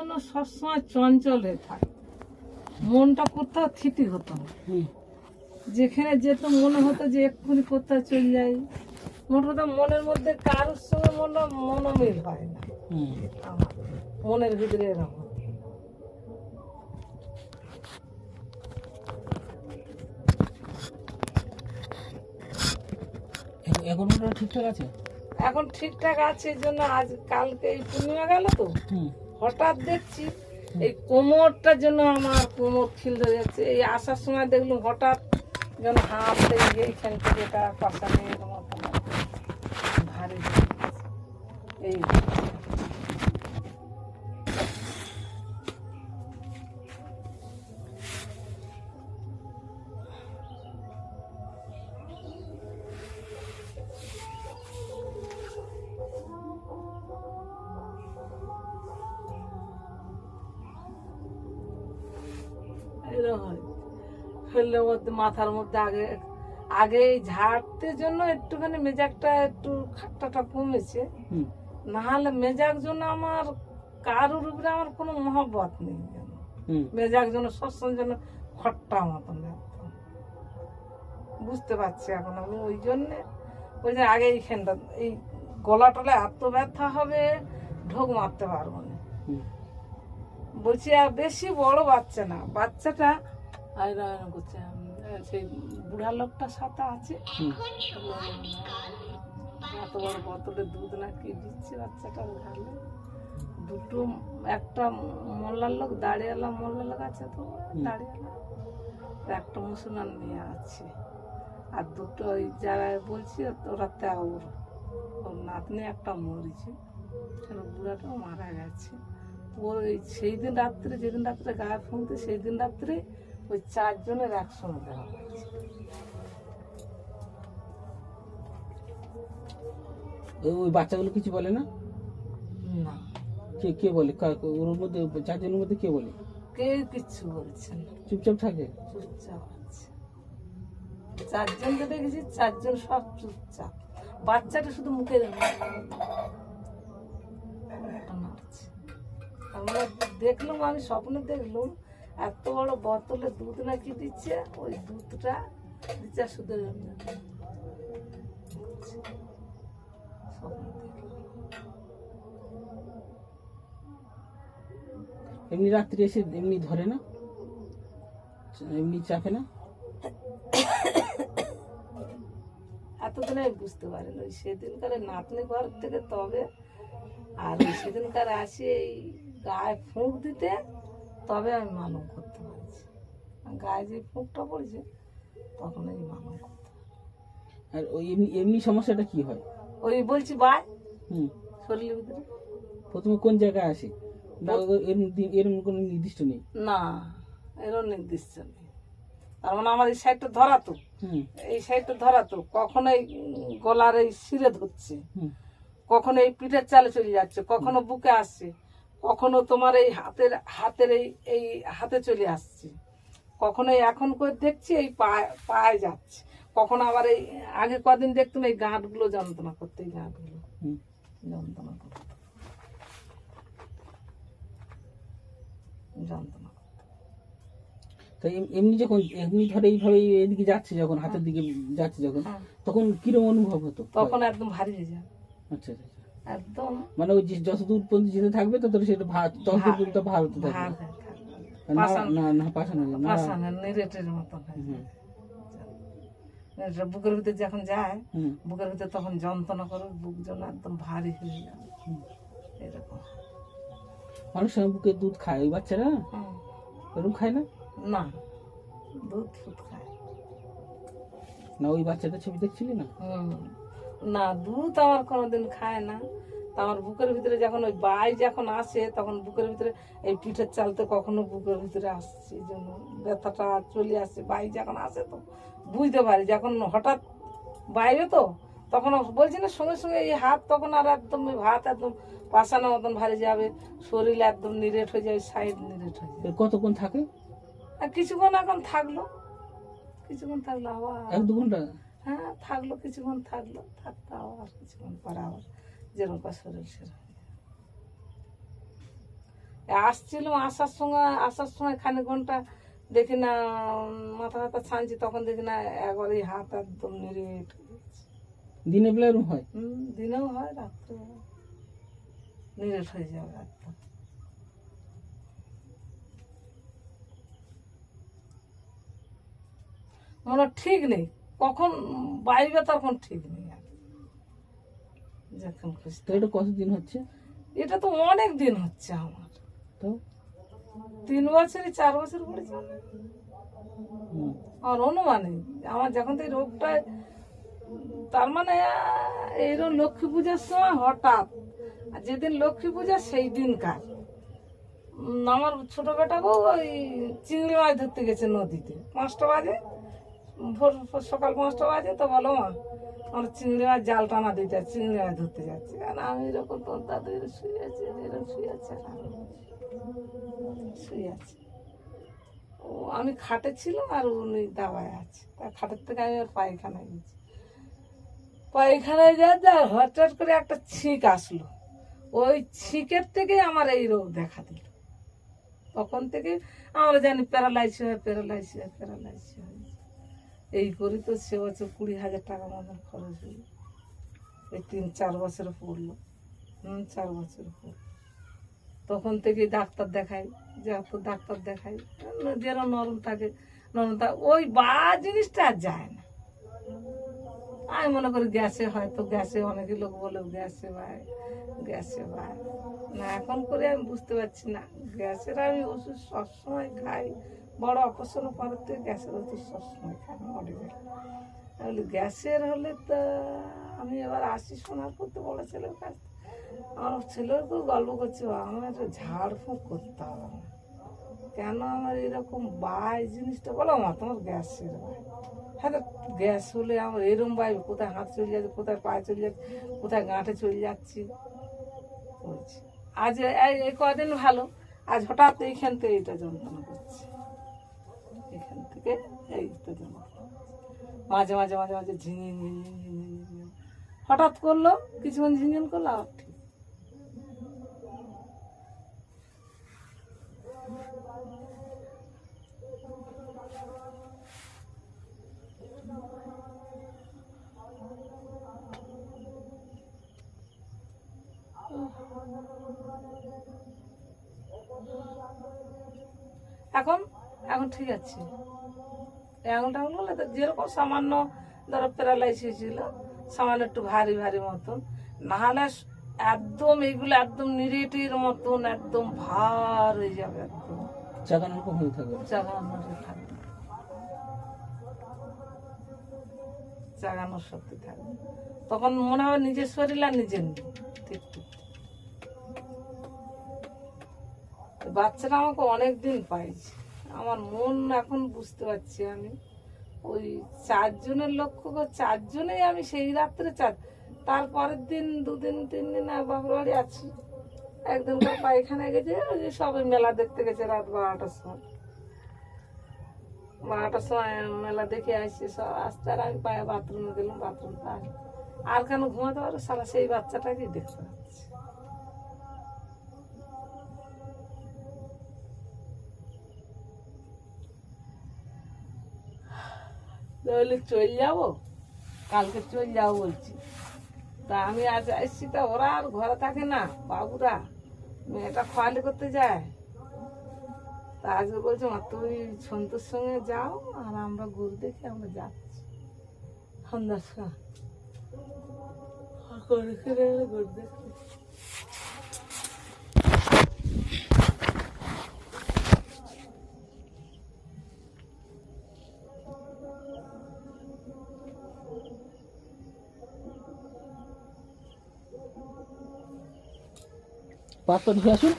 জন্য সবসময় চঞ্চল হয়ে থাকে। মনটা কোথাও থিতি হতো না। যেখানে যেত মনে হতো যে এক্ষুনি কোথাও চলে যাই। মোট কথা মনের মধ্যে কারোর সঙ্গে মনে মনোমিল হয় না। মনের ভিতরে এরকম। এখন- ঠিকঠাক আছে? এখন ঠিকঠাক আছে জন্য আজ কালকে এই পূর্ণিমা গেল তো। হুম। হঠাৎ দেখছি এই কোমরটার জন্য আমার কোমর খিলতে যাচ্ছে। এই আসার সময় দেখলাম হঠাৎ যেন হাত এইখান থেকে এটা পাশা নিয়ে ভারী এই এরকম হয়। ফেললে মধ্যে মাথার মধ্যে আগে আগে এই ঝাড়তে জন্য একটুখানি মেজাকটা একটু খাট্টাটা কমেছে। না হলে মেজাজ জন্য আমার কারোর উপরে আমার কোনো মহব্বত নেই। হুম। জন্য সবসময় জন্য খট্টা মতন। বুঝতে পারছি এখন আমি ওই জন্যে। ওই যে আগে এইখানটা এই গলা টলে এত ব্যথা হবে ঢোক মারতে পারব না। বলছি আর বেশি বড় বাচ্চা না। বাচ্চাটা করছে। সেই বুড়া লোকটার সাথে আছে। এত বড় বোতলে দুধ না কি দিচ্ছে বাচ্চাটা ঘালে দুটো একটা মোল্লার লোক দাঁড়িয়েলা মোল্লার লোক আছে তো দাঁড়িয়েলা একটা মুসলমান মেয়ে আছে। আর দুটো ওই যারা বলছি ওরা তেউর। ওর নাতনি একটা মরেছে বুড়াটাও মারা গেছে। ওই সেই দিন রাত্রে যেদিন রাত্রে গায়ে ফোনতে সেই দিন রাত্রে ওই চারজনের একসঙ্গে দেওয়া হয়েছে। ওই- বাচ্চাগুলো কিছু বলে না? না। কে কে বলে? কা- ওর মধ্যে চারজনের মধ্যে কে বলে? কেউ কিচ্ছু বলছে না। চুপচাপ থাকে? চুপচাপ আছে। চারজনকে দেখেছি চারজন সব চুপচাপ। বাচ্চাটা শুধু মুখে আমরা দেখলাম আমি স্বপ্নে দেখলাম এত বড় বোতলে দুধ নাকি দিচ্ছে ওই দুধটা দিচ্ছে শুধু। এমনি রাত্রি এসে এমনি ধরে না? এমনি চাপে না? এতদিনে আমি বুঝতে পারিনি ওই সেদিনকার নাতনি ঘর থেকে তবে আর সেদিনকার আসি এই গায়ে ফুঁক দিতে তবে আমি মালুম করতে পারছি। গায়ে যে ফুঁকটা পড়েছে তখন এই মালুম করতে আর ওই এমনি এমনি সমস্যাটা কি হয়? ওই বলছি বাই। হুম। শরীরের ভিতরে। প্রথমে কোন জায়গায় আসে? না ও- এর দি- এরম কোনো নির্দিষ্ট নেই? না এরও নির্দিষ্ট নেই। তার মানে আমার এই সাইডটা ধরাতো। হুম। এই সাইডটা ধরাতো। কখনো এই গলার এই শিরে ধরছে। কখনো এই পিঠের চালে চলে যাচ্ছে। কখনো বুকে আসছে। কখনো তোমার এই হাতের হাতের এই এই হাতে চলে আসছে। কখনো এখন করে দেখছি এই পায়ে পায়ে যাচ্ছে। কখনো আবার এই আগে কদিন দেখতাম এই গাঁটগুলো যন্ত্রণা করতে এই গাঁটগুলো যন্ত্রণা করতে। যন্ত্রণা তো এম- এমনি যখন এমনি ধরে এইভাবে এদিকে যাচ্ছে যখন হাতের দিকে যাচ্ছে যখন হ্যাঁ। তখন কিরম অনুভব হতো? তখন একদম ভারী হয়ে যায়। আচ্ছা আচ্ছা আচ্ছা। একদম। মানে ওই যে যত দূর পর্যন্ত যেতে থাকবে তত সেটা ভাত তত পর্যন্ত হতে থাকবে। না না পাশানো না নিরেটের মতন বুকের ভিতরে যখন যায় বুকের ভিতরে তখন যন্ত্রণা করে বুক যেন একদম ভারী হয়ে যায়। এরকম। অনেক সময় বুকে দুধ খায় ওই বাচ্চারা। এরকম খায় না? না দুধ ফুট খায়। না ওই বাচ্চাটা ছবি দেখছিলি না? হুম। না দুধ আমার কোনোদিন খায় না। তা আমার বুকের ভিতরে যখন ওই বাই যখন আসে তখন বুকের ভিতরে এই পিঠের চালতে কখনো বুকের ভিতরে আসছে জন্য ব্যথাটা চলে আসছে। বাই যখন আসে তো বুঝতে পারি যখন হঠাৎ বাইরে তো তখন বলছি না সঙ্গে সঙ্গে এই হাত তখন আর একদম হাত একদম পাশানোর মতন ভারী যাবে শরীর একদম নিরেট হয়ে যাবে সাইড নিরেট হয়ে যাবে। কতক্ষণ থাকে? আর কিছুক্ষণ এখন থাকল। কিছুক্ষণ থাকল আবার এক দু ঘণ্টা? হ্যাঁ থাকল কিছুক্ষণ থাকল থাকতো আবার কিছুক্ষণ পরে আবার যেরকম শরীর সেরকম। আসছিলাম আসার সময় আসার সময় খানিক ঘণ্টা দেখি না মাথা হাতা ছানছি তখন দেখি না একবার এই হাত একদম গেছে। দিনের বেলা হয়? হুম দিনেও হয় রাত্রে নিরেট হয়ে যাবে একদম। মনে ঠিক নেই। কখন বাইবে তখন ঠিক নেই আর। যখন খুশি। তো এটা কতদিন হচ্ছে? এটা তো অনেক দিন হচ্ছে আমার। তো? তিন বছরই চার বছর পড়েছে। আমার অনুমানে আমার যখন থেকে রোগটা তার মানে এইরকম লক্ষ্মী পূজার সময় হঠাৎ আর যেদিন লক্ষ্মী পূজা সেই দিনকার। আমার ছোট বেটাকেও ওই চিংড়ি মাছ ধরতে গেছে নদীতে। পাঁচটা বাজে। ভোর সকাল পাঁচটা বাজে তো বলো মা, আমার চিংড়ি মাছ জাল টানা দিতে চিংড়ি মাছ ধরতে যাচ্ছে। আর আমি এরকম তোর দাদু এরকম শুয়ে আছে এরকম শুয়ে আছে শুয়ে আছে। ও, আমি খাটে ছিলাম আর উনি দাবায় আছে। তার খাটের থেকে আমি ওর পায়খানায় গেছি। পায়খানায় যা হঠাৎ করে একটা ছিঁক আসলো। ওই ছিঁকের থেকে আমার এই রোগ দেখা দিল। তখন থেকে আমরা জানি প্যারালাইসিস হয় প্যারালাইসিস হয় প্যারালাইসিস হয়। এই করি তো সে বছর কুড়ি হাজার টাকা মতন খরচ হলো। এই তিন, চার বছরে পড়ল। হুম চার বছরে পড়ল তখন থেকে ডাক্তার দেখাই, যে এত ডাক্তার দেখাই। যেরকম নরম থাকে নরম থাকে। ওই বা জিনিসটা আর যায় না। আমি মনে করি গ্যাসে হয়তো গ্যাসে, অনেকে লোক বলে গ্যাসে ভাই গ্যাসে ভাই। না, এখন করে আমি বুঝতে পারছি না। গ্যাসের আমি ওষুধ সবসময় খাই। বড় অপারেশন করার গ্যাসের ওষুধ সবসময় খাই মডিফাই আমি বলি গ্যাসের হলে তো আমি এবার আসি শোনার করতে বলে ছেলের কাছ। আমার ছেলেও তো গল্প করছে "বাবা, আমার একটা ঝাড়ফুঁক করতে হবে না। কেন আমার এরকম বাই জিনিসটা? বলো মা তোমার গ্যাসের বাই। হ্যাঁ গ্যাস হলে আমার এরম বাই কোথায় হাত চলে যাচ্ছে কোথায় পায়ে চলে যাচ্ছে কোথায় গাঁটে চলে যাচ্ছি। আজ এই- কদিন ভালো? আজ হঠাৎ এইখান থেকে এইটা যন্ত্রণা করছে। থেকে এইটা যন্ত্রণা করছে। মাঝে মাঝে মাঝে মাঝে ঝিঙে ঝিঙে ঝিঙে ঝিঙে হঠাৎ করল, কিছুক্ষণ ঝিনঝিন করল আর ঠিক। এখন এখন ঠিক আছে। এই আঙুল বলে তো যেরকম সামান্য ধরো প্যারালাইসিস ছিল সামান্য একটু ভারী ভারী মতন। নাহলে একদম এইগুলো একদম নিরেটির মতন একদম ভার হয়ে যাবে একদম। থাকবে চাগানোর থাকবে চাগানোর শক্তি থাকবে তখন মনে হবে নিজের শরীর আর নিজের ঠিক ঠিক বাচ্চারা আমাকে অনেক দিন পাইছে। আমার মন এখন বুঝতে পারছি আমি। ওই চারজনের লক্ষ্য চারজনেই আমি সেই রাত্রে চার, তারপরের দিন দুদিন তিন দিন আর বাপের বাড়ি আছি। একদিন করে পায়খানায় গেছে, ওই যে সবাই মেলা দেখতে গেছে রাত বারোটার সময়। বারোটার সময় মেলা দেখে আসছি সব আসতে আর আমি পায়ে বাথরুমে গেলাম, বাথরুম আর আর কেন ঘুমাতে পারো সারা সেই বাচ্চাটাকেই দেখতে তাহলে চল যাব? কালকে চল যাব বলছি। তা আমি আজ আসছি তা ওরা আর ঘরে থাকে না, বাবুরা। মেয়েটা খোয়ালি করতে যায়। তা আজকে বলছে, মা তুই সন্তোর সঙ্গে যাও আর আমরা গরু দেখে আমরা যাচ্ছি। সন্ধ্যার সময়। কিনে এনে গরু দেখতে પાછો બેસું